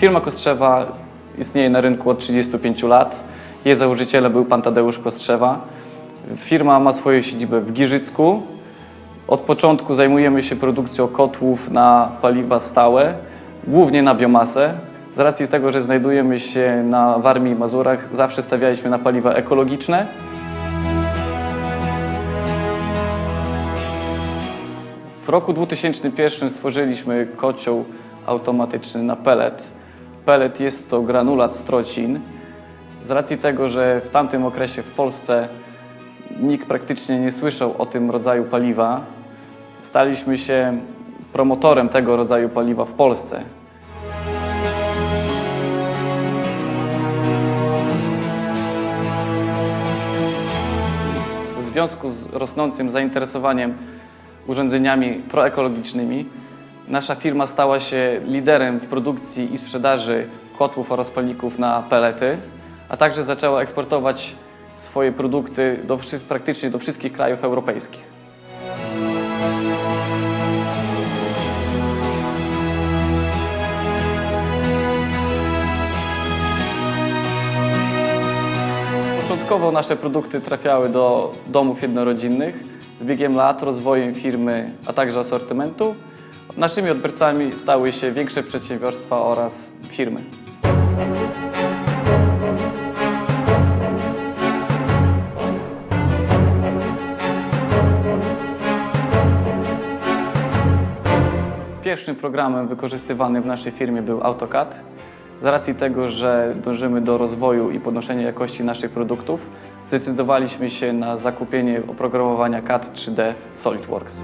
Firma Kostrzewa istnieje na rynku od 35 lat. Jej założycielem był pan Tadeusz Kostrzewa. Firma ma swoją siedzibę w Giżycku. Od początku zajmujemy się produkcją kotłów na paliwa stałe, głównie na biomasę. Z racji tego, że znajdujemy się na Warmii i Mazurach, zawsze stawialiśmy na paliwa ekologiczne. W roku 2001 stworzyliśmy kocioł automatyczny na pellet. Pellet jest to granulat z trocin. Z racji tego, że w tamtym okresie w Polsce nikt praktycznie nie słyszał o tym rodzaju paliwa, staliśmy się promotorem tego rodzaju paliwa w Polsce. W związku z rosnącym zainteresowaniem urządzeniami proekologicznymi, nasza firma stała się liderem w produkcji i sprzedaży kotłów oraz palników na pelety, a także zaczęła eksportować swoje produkty do, praktycznie do wszystkich krajów europejskich. Początkowo nasze produkty trafiały do domów jednorodzinnych. Z biegiem lat, rozwojem firmy, a także asortymentu, naszymi odbiorcami stały się większe przedsiębiorstwa oraz firmy. Pierwszym programem wykorzystywanym w naszej firmie był AutoCAD. Z racji tego, że dążymy do rozwoju i podnoszenia jakości naszych produktów, zdecydowaliśmy się na zakupienie oprogramowania CAD 3D SolidWorks.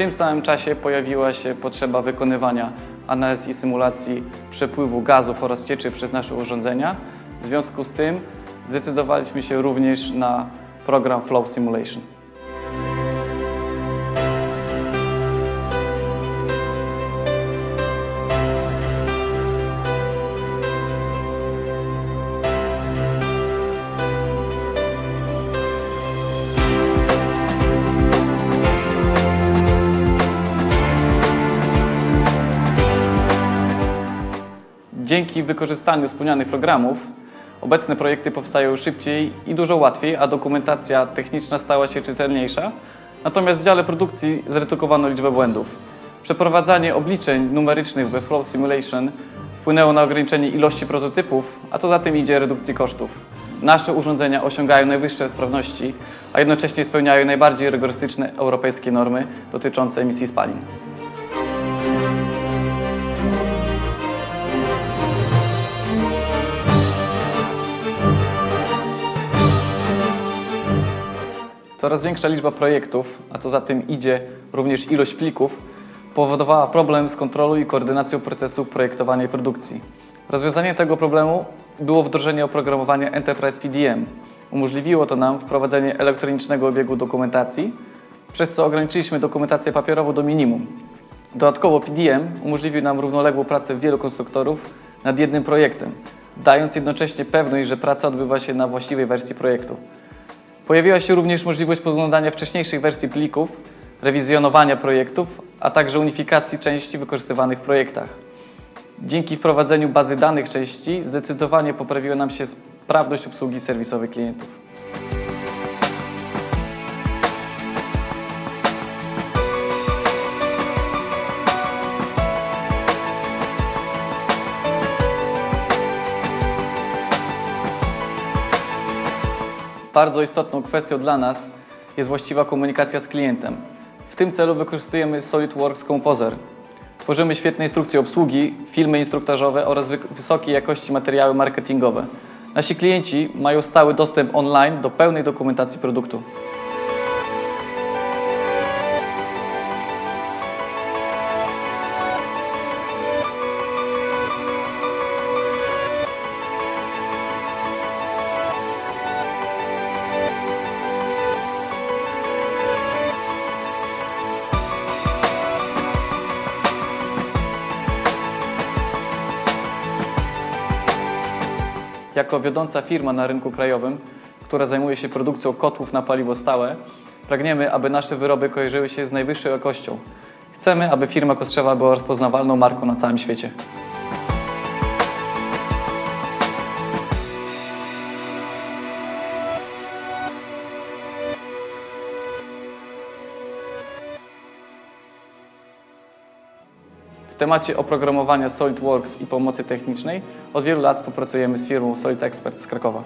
Tym samym czasie pojawiła się potrzeba wykonywania analiz i symulacji przepływu gazów oraz cieczy przez nasze urządzenia. W związku z tym zdecydowaliśmy się również na program Flow Simulation. Dzięki wykorzystaniu wspomnianych programów obecne projekty powstają szybciej i dużo łatwiej, a dokumentacja techniczna stała się czytelniejsza. Natomiast w dziale produkcji zredukowano liczbę błędów. Przeprowadzanie obliczeń numerycznych we Flow Simulation wpłynęło na ograniczenie ilości prototypów, a co za tym idzie redukcji kosztów. Nasze urządzenia osiągają najwyższe sprawności, a jednocześnie spełniają najbardziej rygorystyczne europejskie normy dotyczące emisji spalin. Coraz większa liczba projektów, a co za tym idzie również ilość plików, powodowała problem z kontrolą i koordynacją procesu projektowania i produkcji. Rozwiązanie tego problemu było wdrożenie oprogramowania Enterprise PDM. Umożliwiło to nam wprowadzenie elektronicznego obiegu dokumentacji, przez co ograniczyliśmy dokumentację papierową do minimum. Dodatkowo PDM umożliwił nam równoległą pracę wielu konstruktorów nad jednym projektem, dając jednocześnie pewność, że praca odbywa się na właściwej wersji projektu. Pojawiła się również możliwość podglądania wcześniejszych wersji plików, rewizjonowania projektów, a także unifikacji części wykorzystywanych w projektach. Dzięki wprowadzeniu bazy danych części zdecydowanie poprawiła nam się sprawność obsługi serwisowej klientów. Bardzo istotną kwestią dla nas jest właściwa komunikacja z klientem. W tym celu wykorzystujemy SolidWorks Composer. Tworzymy świetne instrukcje obsługi, filmy instruktażowe oraz wy- wysokiej jakości materiały marketingowe. Nasi klienci mają stały dostęp online do pełnej dokumentacji produktu. Jako wiodąca firma na rynku krajowym, która zajmuje się produkcją kotłów na paliwo stałe, pragniemy, aby nasze wyroby kojarzyły się z najwyższą jakością. Chcemy, aby firma Kostrzewa była rozpoznawalną marką na całym świecie. Temacie oprogramowania SolidWorks i pomocy technicznej od wielu lat współpracujemy z firmą Solid Expert z Krakowa.